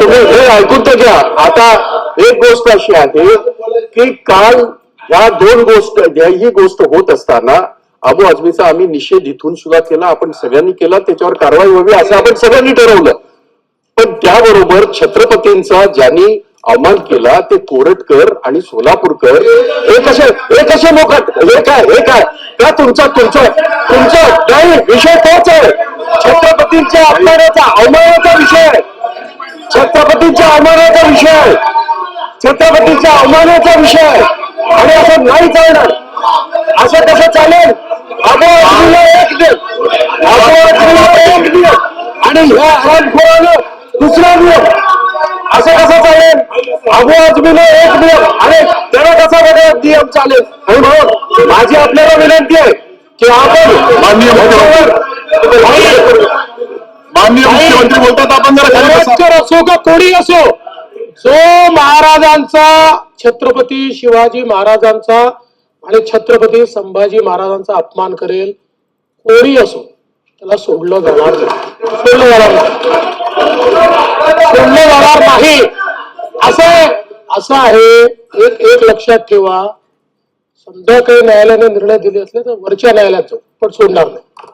तुम्ही हे ऐकून तर घ्या. आता एक गोष्ट अशी आहे की काल ह्या दोन गोष्ट ही गोष्ट होत असताना अबू आझमीचा आम्ही निषेध इथून सुद्धा केला आपण सगळ्यांनी केला त्याच्यावर कारवाई व्हावी असं आपण सगळ्यांनी ठरवलं. पण त्याबरोबर छत्रपतींचा ज्यांनी अवमान केला ते कोरटकर आणि सोलापूरकर हे कसे हे कसे लोक हे काय हे काय? का तुमचा तुमचा तुमचा नाही विषय तोच आहे. छत्रपतींच्या अपमानाचा अवमानाचा विषय आहे. अवमानाचा विषय आहे. छत्रपतीच्या अवमानाचा विषय आहे. आणि असं नाही चालणार. असं कसं चालेल? अजमीला एक दे अबो अजमीला एक दे आणि ह्या हरामखोरानं दुसरा नियम असं कसं चालेल? अबो अजमीला एक नियम आणि त्याला कसा वेगळा नियम चालेल? आणि म्हणून माझी आपल्याला विनंती आहे की आपण माननीय मुख्यमंत्री बोलतात आपण आंबेडकर असो का कोणी असो जो महाराजांचा छत्रपती शिवाजी महाराजांचा आणि छत्रपती संभाजी महाराजांचा अपमान करेल कोणी असो त्याला सोडलं जाणार नाही. सोडलं जाणार नाही. सोडलं जाणार नाही. असं असं आहे. एक एक लक्षात ठेवा. समजा काही न्यायालयाने निर्णय दिले असले तर वरच्या न्यायालयात जाऊ पण सोडणार नाही.